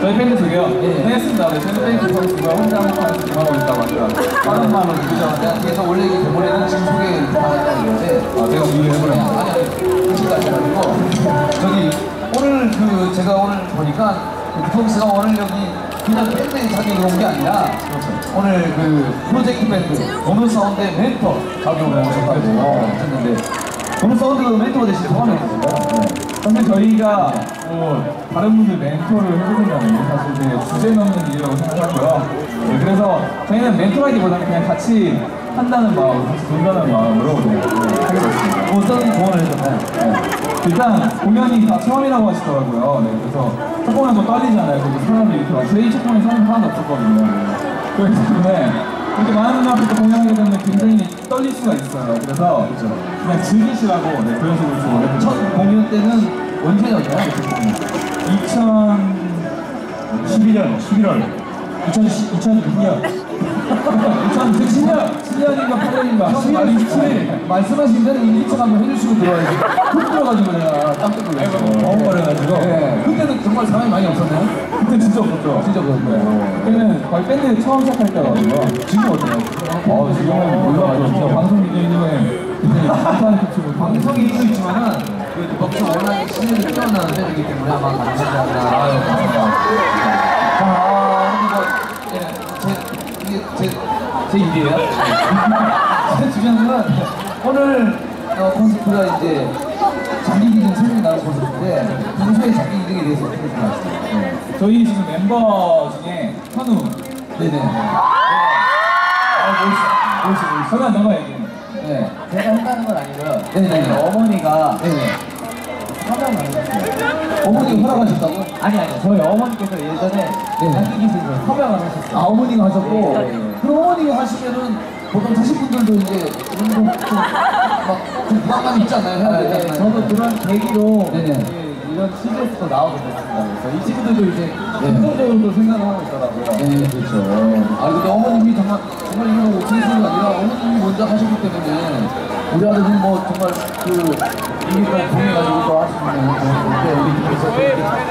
저희 팬들 소개요? 예. 네, 했습니다. 네, 샌드뱅크 선수가 혼자 한판에서 임하고 있다고 하니까 빠른 마음으로 누구죠? 그래서 원래 이게 대본에는 지금 소개를 받았다는 건데 아, 내가 우리 해보래. 아니 아니 지금 아니고 저기 오늘 그 제가 오늘 보니까 그 디펑스가 오늘 여기 그냥 밴드 자격으로 온 게 아니라 오늘 그 프로젝트 밴드 오늘 사운드의 멘토 자격으로 오셨다고 했는데 오늘 사운드 멘토가 되신 소감이 어떠세요? 사실 저희가 뭐 다른 분들 멘토를 해주신다는 게 사실 되게 주제 넘는 일이라고 생각하고요. 네, 그래서 저희는 멘토라기보다는 그냥 같이 한다는 마음, 같이 논다는 마음으로 네, 하게 됐습니다. 어떤 조언을 해줬나요? 네. 일단 공연이 다 처음이라고 하시더라고요. 네, 그래서 첫 공연 뭐 떨리잖아요. 그리고 사람들이 이렇게 와. 저희 첫 공연 사람 하나도 없었거든요. 그렇기 때문에 이렇게 많은 분들 앞에서 공연하게 되면 굉장히 떨릴 수가 있어요. 그래서 그냥 즐기시라고 네, 그런 식으로 조언을 언제였나요? 그 공연? 2011년 11월 2002년 2010년 7년인가 8년인가 12월 27일 말씀하신 대로 인기척 한번 해주시고 들어와야지. 훅 들어가지고 내가 깜짝 놀랐어. 너무 어려가지고 네. 그때는 정말 사람이 많이 없었나요? 그때 진짜 없었죠 진짜 그렇네. 그때는 거의 밴드 처음 시작할 때거든요 지금 어때요? 어 지금은 몰라요 진짜 방송 기계님은 표치고 방송이 있고 있지만은 그 법조 워낙 실력이 뛰어나는 밴드이기 때문에 아마 않나. 아유, 감사합니다. 자, 뭐, 예, 제, 이게 제, 제 일이에요? 제 주장은 오늘 어, 콘서트가 이제 자기 기준 설명이 나올 콘서트인데 평소에 자기 기준에 대해서 어떻게 생각하세요? 네. 저희 지금 멤버 중에 현우 네네. 아 멋있어 멋있어 멋있어 현우야 너가 얘기해 네. 제가 한다는 건 아니고요. 네네. 어머니가 네네. 사명 하셨어요. 어머니 허락하셨다고? 아니 아니 저희 어머니께서 예전에 네. 자기 기술로 서명을 하셨어요. 아, 어머니가 하셨고, 네, 네. 그럼 어머니가 하시면은 보통 자식분들도 이제 운동 좀막좀 부담감이 있잖아요. 아, 네. 저도 그런 계기로 네네. 예, 이런 시즌에서 나오게 됐습니다. 그래서 이 친구들도 이제 네. 긍정적으로 생각을 하고 있더라고요. 네, 그렇죠. 아, 근데 어머님이 정말, 정말 이거 뭐 생각 아니라 어머님이 먼저 하셨기 때문에 우리 아들은 뭐 정말 그, 이거 공해가지고 또 하시면 좋을 때 우리 집에서